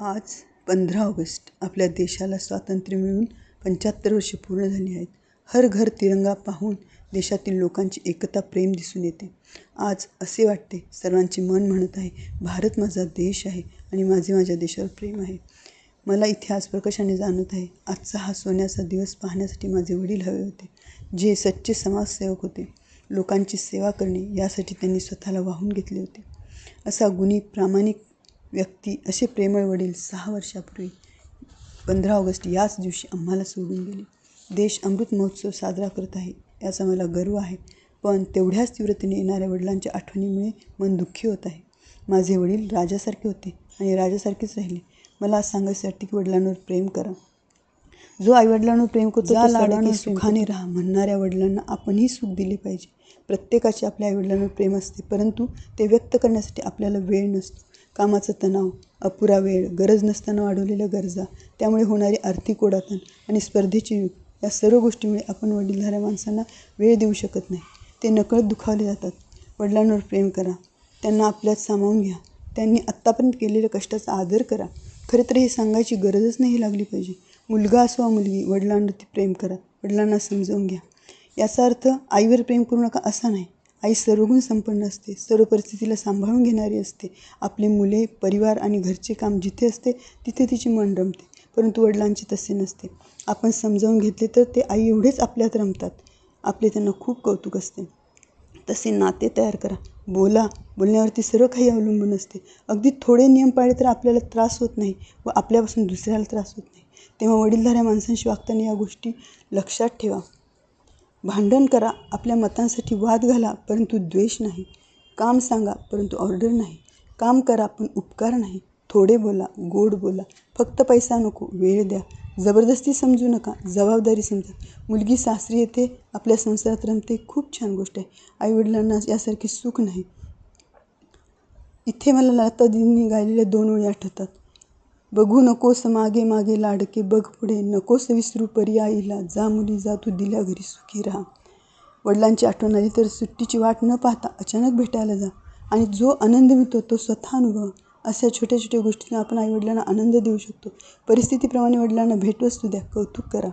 आज पंधरा ऑगस्ट आपल्या देशाला स्वातंत्र्य मिळून पंच्याहत्तर वर्षे पूर्ण झाली आहेत. हर घर तिरंगा पाहून देशातील लोकांची एकता प्रेम दिसून येते. आज असे वाटते सर्वांचे मन म्हणत आहे भारत माझा देश आहे आणि माझे माझ्या देशावर प्रेम आहे. मला इतिहास प्रकशाने प्रकर्षाने जाणवत आहे आजचा हा सोन्याचा दिवस पाहण्यासाठी माझे वडील हवे होते जे सच्चे समाजसेवक होते. लोकांची सेवा करणे यासाठी त्यांनी स्वतःला वाहून घेतले होते. असा गुणी प्रामाणिक व्यक्ती असे प्रेमळ वडील सहा वर्षापूर्वी पंधरा ऑगस्ट याच दिवशी आम्हाला सोडून गेले. देश अमृत महोत्सव साजरा करत आहे याचा मला गर्व आहे. पण तेवढ्याच तीव्रतेने येणाऱ्या वडिलांच्या आठवणीमुळे मन दुःखी होत आहे. माझे वडील राजासारखे होते आणि राजासारखेच राहिले. मला आज सांगायचे वाटते की वडिलांवर प्रेम करा. जो आईवडिलांवर प्रेम करतो ज्या तो लाडाने सुखाने राहा म्हणणाऱ्या वडिलांना आपणही सुख दिले पाहिजे. प्रत्येकाचे आपल्या आईवडिलांवर प्रेम असते परंतु ते व्यक्त करण्यासाठी आपल्याला वेळ नसतो. कामाचं तणाव अपुरा वेळ गरज नसताना वाढवलेल्या गरजा त्यामुळे होणारी आर्थिक ओढाताण आणि स्पर्धेचे युग या सर्व गोष्टीमुळे आपण वडीलधाऱ्या माणसांना वेळ देऊ शकत नाही. ते नकळत दुखावले जातात. वडिलांवर प्रेम करा. त्यांना आपल्यात सामावून घ्या. त्यांनी आत्तापर्यंत केलेल्या कष्टाचा आदर करा. खरं तर हे सांगायची गरजच नाही लागली पाहिजे. मुलगा असो वा मुलगी वडिलांवरती प्रेम करा. वडिलांना समजावून घ्या. याचा अर्थ आईवर प्रेम करू नका असा नाही. आई सर्वगुण संपन्न असते सर्व परिस्थितीला सांभाळून घेणारी असते. आपले मुले परिवार आणि घरचे काम जिथे असते तिथे तिचे मन रमते परंतु वडिलांचे तसे नसते. आपण समजावून घेतले तर ते आई एवढेच आपल्यात रमतात. आपले त्यांना खूप कौतुक असते. तसे नाते तयार करा. बोला. बोलण्यावरती सर्व काही अवलंबून असते. अगदी थोडे नियम पाळले तर आपल्याला त्रास होत नाही व आपल्यापासून दुसऱ्याला त्रास होत नाही. तेव्हा वडीलधाऱ्या माणसांशी वागताना या गोष्टी लक्षात ठेवा. भांडण करा आपल्या मतांसाठी वाद घाला परंतु द्वेष नाही. काम सांगा परंतु ऑर्डर नाही. काम करा पण उपकार नाही. थोडे बोला गोड बोला. फक्त पैसा नको वेळ द्या. जबरदस्ती समजू नका जबाबदारी समजा. मुलगी सासरी येते आपल्या संसारात रमते खूप छान गोष्ट आहे. आईवडिलांना यासारखे सुख नाही. इथे मला लतादींनी गायलेल्या दोन ओळी आठवतात. बघू नकोस मागे मागे लाडके बघ पुढे. नकोस विसरू परी आईला. जा मुली जा तू दिल्या घरी सुखी राहा. वडिलांची आठवण आली तर सुट्टीची वाट न पाहता अचानक भेटायला जा आणि जो आनंद मिळतो तो स्वतः अनुभव. अशा छोट्या छोट्या गोष्टींना आपण आईवडिलांना आनंद देऊ शकतो. परिस्थितीप्रमाणे वडिलांना भेटवस्तू द्या. कौतुक करा.